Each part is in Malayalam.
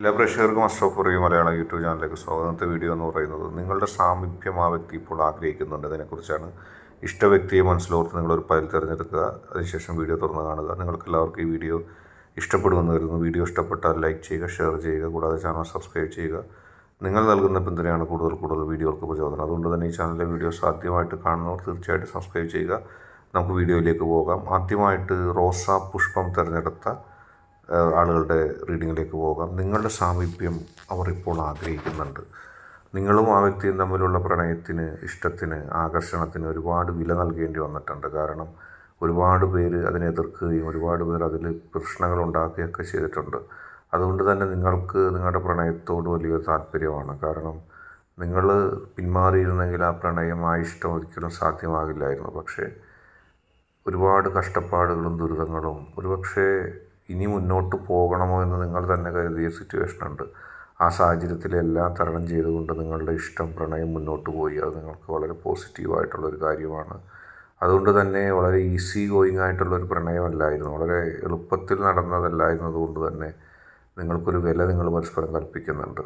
എല്ലാ പ്രേക്ഷകർക്കും അസ്ട്രോഫറി മലയാളം യൂട്യൂബ് ചാനലിലേക്ക് സ്വാഗതം. വീഡിയോ എന്ന് പറയുന്നത് നിങ്ങളുടെ സാമീപ്യം ആ വ്യക്തി ഇപ്പോൾ ആഗ്രഹിക്കുന്നുണ്ട്. അതിനെക്കുറിച്ചാണ് ഇഷ്ട വ്യക്തിയെ മനസ്സിലോർത്ത് നിങ്ങളൊരു ഫയൽ തിരഞ്ഞെടുക്കുക. അതിനുശേഷം വീഡിയോ തുറന്ന് കാണുക. നിങ്ങൾക്ക് എല്ലാവർക്കും ഈ വീഡിയോ ഇഷ്ടപ്പെടുമെന്ന് കരുതുന്നു. വീഡിയോ ഇഷ്ടപ്പെട്ടാൽ ലൈക്ക് ചെയ്യുക ഷെയർ ചെയ്യുക കൂടാതെ ചാനൽ സബ്സ്ക്രൈബ് ചെയ്യുക. നിങ്ങൾ നൽകുന്ന പിന്തുണയാണ് കൂടുതൽ കൂടുതൽ വീഡിയോകൾക്ക് പ്രചോദനം. അതുകൊണ്ട് തന്നെ ഈ ചാനലിലെ വീഡിയോസ് ആദ്യമായിട്ട് കാണുന്നവർ തീർച്ചയായിട്ടും സബ്സ്ക്രൈബ് ചെയ്യുക. നമുക്ക് വീഡിയോയിലേക്ക് പോകാം. ആദ്യമായിട്ട് റോസാ പുഷ്പം തിരഞ്ഞെടുത്ത ആളുകളുടെ റീഡിങ്ങിലേക്ക് പോകാം. നിങ്ങളുടെ സാമീപ്യം അവർ ഇപ്പോൾ ആഗ്രഹിക്കുന്നുണ്ട്. നിങ്ങളും ആ വ്യക്തിയും തമ്മിലുള്ള പ്രണയത്തിന് ഇഷ്ടത്തിന് ആകർഷണത്തിന് ഒരുപാട് വില നൽകേണ്ടി വന്നിട്ടുണ്ട്. കാരണം ഒരുപാട് പേര് അതിനെ എതിർക്കുകയും ഒരുപാട് പേർ അതിൽ പ്രശ്നങ്ങൾ ഉണ്ടാക്കുകയൊക്കെ ചെയ്തിട്ടുണ്ട്. അതുകൊണ്ട് തന്നെ നിങ്ങൾക്ക് നിങ്ങളുടെ പ്രണയത്തോട് വലിയ താല്പര്യമാണ്. കാരണം നിങ്ങൾ പിന്മാറിയിരുന്നെങ്കിൽ ആ പ്രണയം ആ ഇഷ്ടം ഒരിക്കലും സാധ്യമാകില്ലായിരുന്നു. പക്ഷേ ഒരുപാട് കഷ്ടപ്പാടുകളും ദുരിതങ്ങളും ഒരുപക്ഷെ ഇനി മുന്നോട്ട് പോകണമോ എന്ന് നിങ്ങൾ തന്നെ കരുതിയ സിറ്റുവേഷൻ ഉണ്ട്. ആ സാഹചര്യത്തിലെല്ലാം തരണം ചെയ്തുകൊണ്ട് നിങ്ങളുടെ ഇഷ്ടം പ്രണയം മുന്നോട്ട് പോയി. അത് നിങ്ങൾക്ക് വളരെ പോസിറ്റീവായിട്ടുള്ളൊരു കാര്യമാണ്. അതുകൊണ്ട് തന്നെ വളരെ ഈസി ഗോയിങ് ആയിട്ടുള്ളൊരു പ്രണയമല്ലായിരുന്നു. വളരെ എളുപ്പത്തിൽ നടന്നതല്ലായിരുന്നതുകൊണ്ട് തന്നെ നിങ്ങൾക്കൊരു വില നിങ്ങൾ പരസ്പരം കൽപ്പിക്കുന്നുണ്ട്.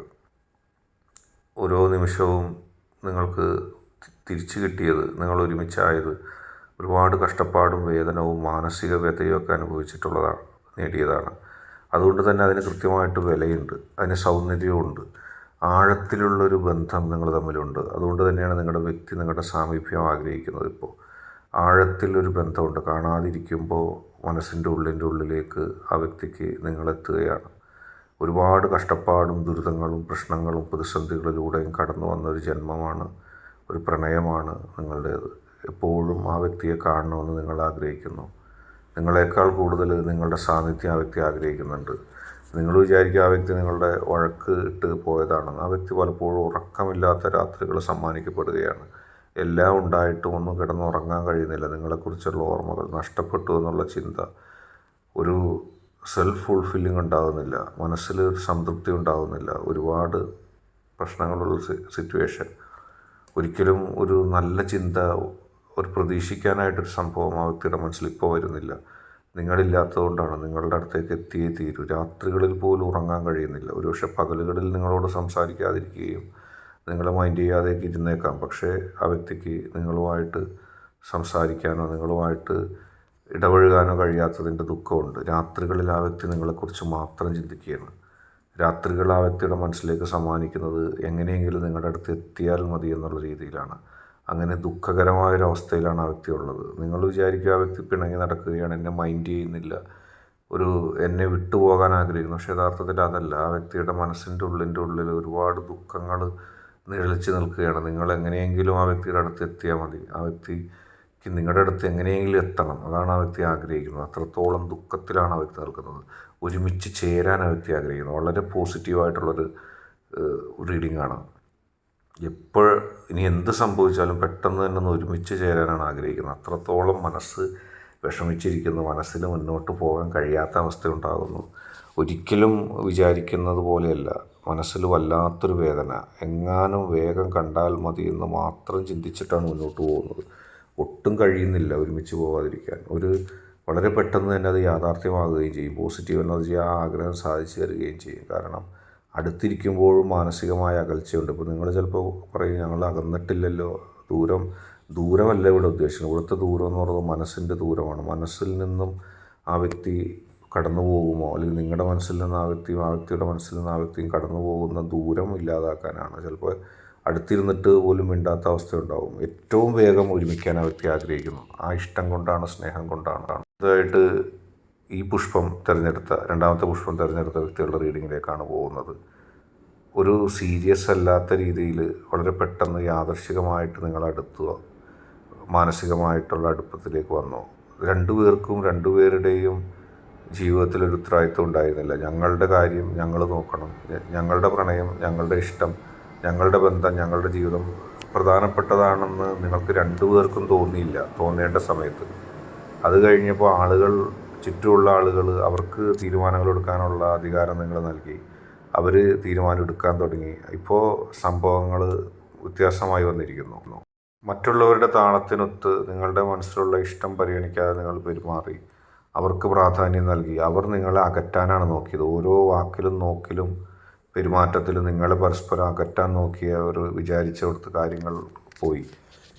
ഓരോ നിമിഷവും നിങ്ങൾക്ക് തിരിച്ചു കിട്ടിയത് നിങ്ങൾ ഒരുമിച്ചായത് ഒരുപാട് കഷ്ടപ്പാടും വേദനവും മാനസിക വ്യതയും ഒക്കെ അനുഭവിച്ചിട്ടുള്ളതാണ്. നേടിയതാണ്. അതുകൊണ്ട് തന്നെ അതിന് കൃത്യമായിട്ട് വിലയുണ്ട്. അതിന് സൗന്ദര്യമുണ്ട് ആഴത്തിലുള്ളൊരു ബന്ധം നിങ്ങൾ തമ്മിലുണ്ട്. അതുകൊണ്ട് തന്നെയാണ് നിങ്ങളുടെ വ്യക്തി നിങ്ങളുടെ സാമീപ്യം ആഗ്രഹിക്കുന്നത് ഇപ്പോൾ. ആഴത്തിലൊരു ബന്ധമുണ്ട്. കാണാതിരിക്കുമ്പോൾ മനസ്സിന്റെ ഉള്ളിന്റെ ഉള്ളിലേക്ക് ആ വ്യക്തിക്ക് നിങ്ങളെത്തുകയാണ്. ഒരുപാട് കഷ്ടപ്പാടും ദുരിതങ്ങളും പ്രശ്നങ്ങളും പ്രതിസന്ധികളിലൂടെയും കടന്നു വന്ന ഒരു ജന്മമാണ് ഒരു പ്രണയമാണ് നിങ്ങളുടേത്. എപ്പോഴും ആ വ്യക്തിയെ കാണണമെന്ന് നിങ്ങൾ ആഗ്രഹിക്കുന്നു. നിങ്ങളെക്കാൾ കൂടുതൽ നിങ്ങളുടെ സാന്നിധ്യം ആ വ്യക്തി ആഗ്രഹിക്കുന്നുണ്ട്. നിങ്ങൾ വിചാരിക്കുക ആ വ്യക്തി നിങ്ങളുടെ വഴക്ക് ഇട്ട് പോയതാണെന്ന്. ആ വ്യക്തി പലപ്പോഴും ഉറക്കമില്ലാത്ത രാത്രികൾ സമ്മാനിക്കപ്പെടുകയാണ്. എല്ലാം ഉണ്ടായിട്ടും ഒന്നും കിടന്നുറങ്ങാൻ കഴിയുന്നില്ല. നിങ്ങളെക്കുറിച്ചുള്ള ഓർമ്മകൾ നഷ്ടപ്പെട്ടു എന്നുള്ള ചിന്ത. ഒരു സെൽഫ് ഫുൾഫില്ലിംഗ് ഉണ്ടാകുന്നില്ല മനസ്സിൽ ഒരു സംതൃപ്തി ഉണ്ടാകുന്നില്ല ഒരുപാട് പ്രശ്നങ്ങളുള്ള സിറ്റുവേഷൻ ഒരിക്കലും ഒരു നല്ല ചിന്ത ഒരു പ്രതീക്ഷിക്കാനായിട്ടൊരു സംഭവം ആ വ്യക്തിയുടെ മനസ്സിൽ ഇപ്പോൾ വരുന്നില്ല. നിങ്ങളില്ലാത്തതുകൊണ്ടാണ് നിങ്ങളുടെ അടുത്തേക്ക് എത്തിയേ തീരൂ. രാത്രികളിൽ പോലും ഉറങ്ങാൻ കഴിയുന്നില്ല. ഒരുപക്ഷെ പകലുകളിൽ നിങ്ങളോട് സംസാരിക്കാതിരിക്കുകയും നിങ്ങളെ മൈൻഡ് ചെയ്യാതെയൊക്കെ ഇരുന്നേക്കാം. പക്ഷേ ആ വ്യക്തിക്ക് നിങ്ങളുമായിട്ട് സംസാരിക്കാനോ നിങ്ങളുമായിട്ട് ഇടപഴകാനോ കഴിയാത്തതിന്റെ ദുഃഖമുണ്ട്. രാത്രികളിൽ ആ വ്യക്തി നിങ്ങളെക്കുറിച്ച് മാത്രം ചിന്തിക്കുകയാണ്. രാത്രികൾ ആ വ്യക്തിയുടെ മനസ്സിലേക്ക് സമ്മാനിക്കുന്നത് എങ്ങനെയെങ്കിലും നിങ്ങളുടെ അടുത്ത് എത്തിയാൽ മതി എന്നുള്ള രീതിയിലാണ്. അങ്ങനെ ദുഃഖകരമായൊരവസ്ഥയിലാണ് ആ വ്യക്തി ഉള്ളത്. നിങ്ങൾ വിചാരിക്കുക ആ വ്യക്തി പിണങ്ങി നടക്കുകയാണ് എന്നെ മൈൻഡ് ചെയ്യുന്നില്ല ഒരു എന്നെ വിട്ടുപോകാൻ ആഗ്രഹിക്കുന്നു. പക്ഷേ യഥാർത്ഥത്തിൽ അതല്ല. ആ വ്യക്തിയുടെ മനസ്സിന്റെ ഉള്ളിന്റെ ഉള്ളിൽ ഒരുപാട് ദുഃഖങ്ങൾ നിഴലിച്ച് നിൽക്കുകയാണ്. നിങ്ങൾ എങ്ങനെയെങ്കിലും ആ വ്യക്തിയുടെ അടുത്ത് എത്തിയാൽ മതി. ആ വ്യക്തിക്ക് നിങ്ങളുടെ അടുത്ത് എങ്ങനെയെങ്കിലും എത്തണം. അതാണ് ആ വ്യക്തി ആഗ്രഹിക്കുന്നത്. അത്രത്തോളം ദുഃഖത്തിലാണ് ആ വ്യക്തി നിൽക്കുന്നത്. ഒരുമിച്ച് ചേരാൻ ആ വ്യക്തി ആഗ്രഹിക്കുന്നത് വളരെ പോസിറ്റീവായിട്ടുള്ളൊരു റീഡിംഗ് ആണ്. എപ്പോൾ ഇനി എന്ത് സംഭവിച്ചാലും പെട്ടെന്ന് തന്നെ ഒന്ന് ഒരുമിച്ച് ചേരാനാണ് ആഗ്രഹിക്കുന്നത്. അത്രത്തോളം മനസ്സ് വിഷമിച്ചിരിക്കുന്നു. മനസ്സിന് മുന്നോട്ട് പോകാൻ കഴിയാത്ത അവസ്ഥയുണ്ടാകുന്നു. ഒരിക്കലും വിചാരിക്കുന്നത് പോലെയല്ല. മനസ്സിൽ വല്ലാത്തൊരു വേദന. എങ്ങാനും വേഗം കണ്ടാൽ മതി എന്ന് മാത്രം ചിന്തിച്ചിട്ടാണ് മുന്നോട്ട് പോകുന്നത്. ഒട്ടും കഴിയുന്നില്ല ഒരുമിച്ച് പോകാതിരിക്കാൻ. ഒരു വളരെ പെട്ടെന്ന് തന്നെ അത് യാഥാർത്ഥ്യമാകുകയും ചെയ്യും. പോസിറ്റീവ് എനർജി ആ ആഗ്രഹം സാധിച്ചു തരികയും ചെയ്യും. കാരണം അടുത്തിരിക്കുമ്പോഴും മാനസികമായ അകൽച്ചയുണ്ട്. ഇപ്പോൾ നിങ്ങൾ ചിലപ്പോൾ പറയും ഞങ്ങൾ അകന്നിട്ടില്ലല്ലോ. ദൂരം ദൂരമല്ല ഇവിടെ ഉദ്ദേശിക്കുന്നത്. ഇവിടുത്തെ ദൂരം എന്ന് പറയുന്നത് മനസ്സിന്റെ ദൂരമാണ്. മനസ്സിൽ നിന്നും ആ വ്യക്തി കടന്നു പോകുമോ? അല്ലെങ്കിൽ നിങ്ങളുടെ മനസ്സിൽ നിന്ന് ആ വ്യക്തിയും ആ വ്യക്തിയുടെ മനസ്സിൽ നിന്ന് ആ വ്യക്തിയും കടന്നു പോകുന്ന ദൂരം ഇല്ലാതാക്കാനാണ്? ചിലപ്പോൾ അടുത്തിരുന്നിട്ട് പോലും മിണ്ടാത്ത അവസ്ഥ ഉണ്ടാവും ഏറ്റവും വേഗം ഒരുമിക്കാൻ ആ വ്യക്തി ആഗ്രഹിക്കുന്നു. ആ ഇഷ്ടം കൊണ്ടാണ് സ്നേഹം കൊണ്ടാണ്? അതായിട്ട് ഈ പുഷ്പം തിരഞ്ഞെടുത്ത രണ്ടാമത്തെ പുഷ്പം തിരഞ്ഞെടുത്ത വ്യക്തികളുടെ റീഡിങ്ങിലേക്കാണ് പോകുന്നത്. ഒരു സീരിയസ് അല്ലാത്ത രീതിയിൽ വളരെ പെട്ടെന്ന് യാദർശികമായിട്ട് നിങ്ങൾ മാനസികമായിട്ടുള്ള അടുപ്പത്തിലേക്ക് വന്നു. രണ്ടുപേർക്കും രണ്ടുപേരുടെയും ജീവിതത്തിൽ ഒരു ഉത്തരവാദിത്വം ഉണ്ടായിരുന്നില്ല. ഞങ്ങളുടെ കാര്യം ഞങ്ങൾ നോക്കണം. ഞങ്ങളുടെ പ്രണയം ഞങ്ങളുടെ ഇഷ്ടം ഞങ്ങളുടെ ബന്ധം ഞങ്ങളുടെ ജീവിതം പ്രധാനപ്പെട്ടതാണെന്ന് നിങ്ങൾക്ക് രണ്ടുപേർക്കും തോന്നിയില്ല തോന്നേണ്ട സമയത്ത്. അത് കഴിഞ്ഞപ്പോൾ ആളുകൾ ചുറ്റുമുള്ള ആളുകൾ അവർക്ക് തീരുമാനങ്ങൾ എടുക്കാനുള്ള അധികാരം നിങ്ങൾ നൽകി. അവർ തീരുമാനം എടുക്കാൻ തുടങ്ങി. ഇപ്പോൾ സംഭവങ്ങൾ വ്യത്യാസമായി വന്നിരിക്കുന്നു. മറ്റുള്ളവരുടെ താളത്തിനൊത്ത് നിങ്ങളുടെ മനസ്സിലുള്ള ഇഷ്ടം പരിഗണിക്കാതെ നിങ്ങൾ പെരുമാറി. അവർക്ക് പ്രാധാന്യം നൽകി. അവർ നിങ്ങളെ അകറ്റാനാണ് നോക്കിയത്. ഓരോ വാക്കിലും നോക്കിലും പെരുമാറ്റത്തിലും നിങ്ങളെ പരസ്പരം അകറ്റാൻ നോക്കിയ ഒരു വിചാരിച്ചിടത്ത് കാര്യങ്ങൾ പോയി.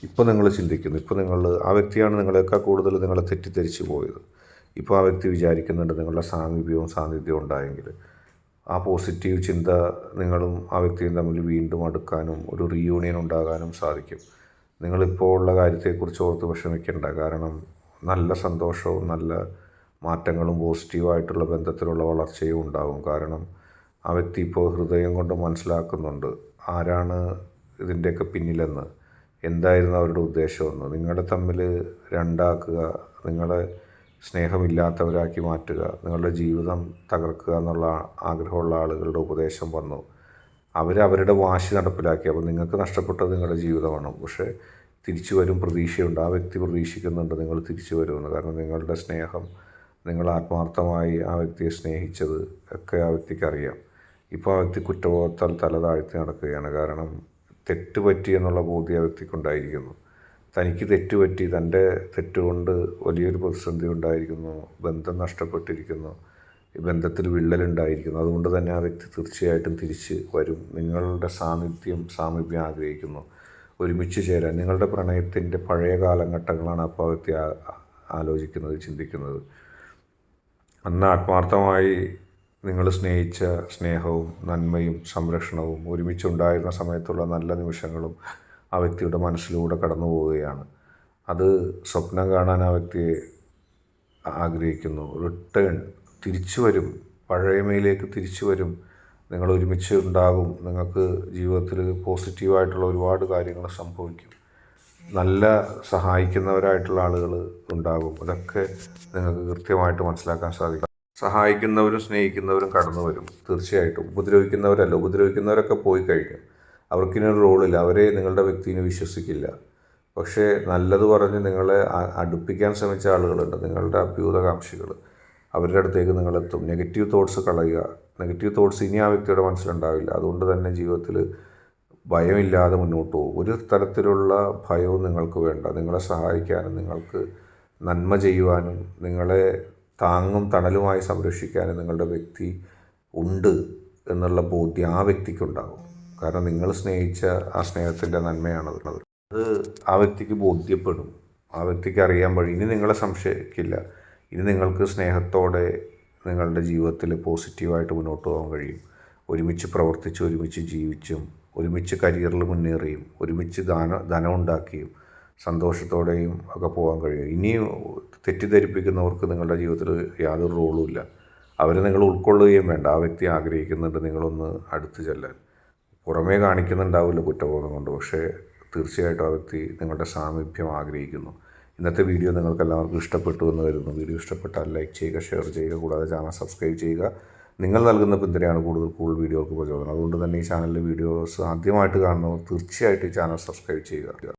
ഇപ്പോൾ നിങ്ങൾ ചിന്തിക്കുന്നു. ഇപ്പോൾ നിങ്ങൾ ആ വ്യക്തിയാണ് നിങ്ങളെക്കാൾ കൂടുതൽ നിങ്ങളെ തെറ്റിദ്ധരിച്ച് പോയത്. ഇപ്പോൾ ആ വ്യക്തി വിചാരിക്കുന്നുണ്ട് നിങ്ങളുടെ സാമീപ്യവും സാന്നിധ്യവും ഉണ്ടായെങ്കിൽ. ആ പോസിറ്റീവ് ചിന്ത നിങ്ങളും ആ വ്യക്തിയും തമ്മിൽ വീണ്ടും അടുക്കാനും ഒരു റീയൂണിയൻ ഉണ്ടാകാനും സാധിക്കും. നിങ്ങളിപ്പോൾ ഉള്ള കാര്യത്തെക്കുറിച്ച് ഓർത്ത് വിഷമിക്കേണ്ട. കാരണം നല്ല സന്തോഷവും നല്ല മാറ്റങ്ങളും പോസിറ്റീവായിട്ടുള്ള ബന്ധത്തിലുള്ള വളർച്ചയും ഉണ്ടാകും കാരണം ആ വ്യക്തി ഇപ്പോൾ ഹൃദയം കൊണ്ട് മനസ്സിലാക്കുന്നുണ്ട് ആരാണ് ഇതിന്റെയൊക്കെ പിന്നിലെന്ന്. എന്തായിരുന്നു അവരുടെ ഉദ്ദേശമെന്ന്. നിങ്ങളെ തമ്മിൽ രണ്ടാക്കുക നിങ്ങളെ സ്നേഹമില്ലാത്തവരാക്കി മാറ്റുക നിങ്ങളുടെ ജീവിതം തകർക്കുക എന്നുള്ള ആഗ്രഹമുള്ള ആളുകളുടെ ഉപദേശം വന്നു. അവർ അവരുടെ വാശി നടപ്പിലാക്കി. അപ്പോൾ നിങ്ങൾക്ക് നഷ്ടപ്പെട്ടത് നിങ്ങളുടെ ജീവിതമാണ്. പക്ഷേ തിരിച്ചു വരും പ്രതീക്ഷയുണ്ട്. ആ വ്യക്തി പ്രതീക്ഷിക്കുന്നുണ്ട് നിങ്ങൾ തിരിച്ചു വരുമെന്ന്. കാരണം നിങ്ങളുടെ സ്നേഹം നിങ്ങൾ ആത്മാർത്ഥമായി ആ വ്യക്തിയെ സ്നേഹിച്ചത് ഒക്കെ ആ വ്യക്തിക്ക് അറിയാം. ഇപ്പോൾ ആ വ്യക്തി കുറ്റബോധത്താൽ തല താഴ്ത്തി നടക്കുകയാണ്. കാരണം തെറ്റ് പറ്റി എന്നുള്ള ബോധ്യം ആ വ്യക്തിക്കുണ്ടായിരിക്കുന്നു തനിക്ക് തെറ്റുപറ്റി തന്റെ തെറ്റുകൊണ്ട് വലിയൊരു പ്രതിസന്ധി ഉണ്ടായിരിക്കുന്നു ബന്ധം നഷ്ടപ്പെട്ടിരിക്കുന്നു ഈ ബന്ധത്തിൽ വിള്ളലുണ്ടായിരിക്കുന്നു. അതുകൊണ്ട് തന്നെ ആ വ്യക്തി തീർച്ചയായിട്ടും തിരിച്ച് വരും. നിങ്ങളുടെ സാന്നിധ്യം സാമീപ്യം ആഗ്രഹിക്കുന്നു. ഒരുമിച്ച് ചേരാൻ. നിങ്ങളുടെ പ്രണയത്തിന്റെ പഴയ കാലഘട്ടങ്ങളാണ് അപ്പോൾ ആ വ്യക്തി ആലോചിക്കുന്നത് ചിന്തിക്കുന്നത്. അന്ന് ആത്മാർത്ഥമായി നിങ്ങൾ സ്നേഹിച്ച സ്നേഹവും നന്മയും സംരക്ഷണവും ഒരുമിച്ചുണ്ടായിരുന്ന സമയത്തുള്ള നല്ല നിമിഷങ്ങളും ആ വ്യക്തിയുടെ മനസ്സിലൂടെ കടന്നു പോവുകയാണ്. അത് സ്വപ്നം കാണാൻ ആ വ്യക്തിയെ ആഗ്രഹിക്കുന്നു. റിട്ടേൺ തിരിച്ചു വരും. പഴയമയിലേക്ക് തിരിച്ചു വരും. നിങ്ങൾ ഒരുമിച്ച് ഉണ്ടാകും. നിങ്ങൾക്ക് ജീവിതത്തിൽ പോസിറ്റീവായിട്ടുള്ള ഒരുപാട് കാര്യങ്ങൾ സംഭവിക്കും. നല്ല സഹായിക്കുന്നവരായിട്ടുള്ള ആളുകൾ ഉണ്ടാകും. അതൊക്കെ നിങ്ങൾക്ക് കൃത്യമായിട്ട് മനസ്സിലാക്കാൻ സാധിക്കും. സഹായിക്കുന്നവരും സ്നേഹിക്കുന്നവരും കടന്നു വരും. തീർച്ചയായിട്ടും. ഉപദ്രവിക്കുന്നവരല്ല. ഉപദ്രവിക്കുന്നവരൊക്കെ പോയി കഴിഞ്ഞു. അവർക്കിനൊരു റോളില്ല. അവരെ നിങ്ങളുടെ വ്യക്തിനെ വിശ്വസിക്കില്ല. പക്ഷേ നല്ലത് പറഞ്ഞ് നിങ്ങളെ അടുപ്പിക്കാൻ ശ്രമിച്ച ആളുകളുണ്ട്. നിങ്ങളുടെ അഭ്യൂതകാംക്ഷികൾ അവരുടെ അടുത്തേക്ക് നിങ്ങളെത്തും. നെഗറ്റീവ് തോട്ട്സ് കളയുക. നെഗറ്റീവ് തോട്ട്സ് ഇനി ആ വ്യക്തിയുടെ മനസ്സിലുണ്ടാവില്ല. അതുകൊണ്ട് തന്നെ ജീവിതത്തിൽ ഭയമില്ലാതെ മുന്നോട്ട് പോകും. ഒരു തരത്തിലുള്ള ഭയവും നിങ്ങൾക്ക് വേണ്ട. നിങ്ങളെ സഹായിക്കാനും നിങ്ങൾക്ക് നന്മ ചെയ്യുവാനും നിങ്ങളെ താങ്ങും തണലുമായി സംരക്ഷിക്കാനും നിങ്ങളുടെ വ്യക്തി ഉണ്ട് എന്നുള്ള ബോധ്യം ആ വ്യക്തിക്കുണ്ടാകും. കാരണം നിങ്ങൾ സ്നേഹിച്ച ആ സ്നേഹത്തിന്റെ നന്മയാണത് അത്. ആ വ്യക്തിക്ക് ബോധ്യപ്പെടും. ആ വ്യക്തിക്ക് അറിയാൻ വഴി. ഇനി നിങ്ങളെ സംശയിക്കില്ല. ഇനി നിങ്ങൾക്ക് സ്നേഹത്തോടെ നിങ്ങളുടെ ജീവിതത്തിൽ പോസിറ്റീവായിട്ട് മുന്നോട്ട് പോകാൻ കഴിയും. ഒരുമിച്ച് പ്രവർത്തിച്ച് ഒരുമിച്ച് ജീവിച്ചും ഒരുമിച്ച് കരിയറിൽ മുന്നേറിയും ഒരുമിച്ച് ദാന ധനം ഉണ്ടാക്കിയും സന്തോഷത്തോടെയും ഒക്കെ പോകാൻ കഴിയും. ഇനിയും തെറ്റിദ്ധരിപ്പിക്കുന്നവർക്ക് നിങ്ങളുടെ ജീവിതത്തിൽ യാതൊരു റോളും ഇല്ല. അവരെ നിങ്ങൾ ഉൾക്കൊള്ളുകയും വേണ്ട. ആ വ്യക്തി ആഗ്രഹിക്കുന്നുണ്ട് നിങ്ങളൊന്ന് അടുത്ത് ചെല്ലാൻ. പുറമേ കാണിക്കുന്നുണ്ടാവില്ല കുറ്റബോധം കൊണ്ട്. പക്ഷേ തീർച്ചയായിട്ടും ആ വ്യക്തി നിങ്ങളുടെ സാമീപ്യം ആഗ്രഹിക്കുന്നു. ഇന്നത്തെ വീഡിയോ നിങ്ങൾക്ക് എല്ലാവർക്കും ഇഷ്ടപ്പെട്ടു എന്ന് കരുതുന്നു. വീഡിയോ ഇഷ്ടപ്പെട്ടാൽ ലൈക്ക് ചെയ്യുക ഷെയർ ചെയ്യുക കൂടാതെ ചാനൽ സബ്സ്ക്രൈബ് ചെയ്യുക. നിങ്ങൾ നൽകുന്ന പിന്തുണയാണ് കൂടുതൽ കൂടുതൽ വീഡിയോകൾക്ക് പ്രചോദനം. അതുകൊണ്ട് തന്നെ ഈ ചാനലിലെ വീഡിയോസ് ആദ്യമായിട്ട് കാണുന്നവർ തീർച്ചയായിട്ടും ഈ ചാനൽ സബ്സ്ക്രൈബ് ചെയ്യുക.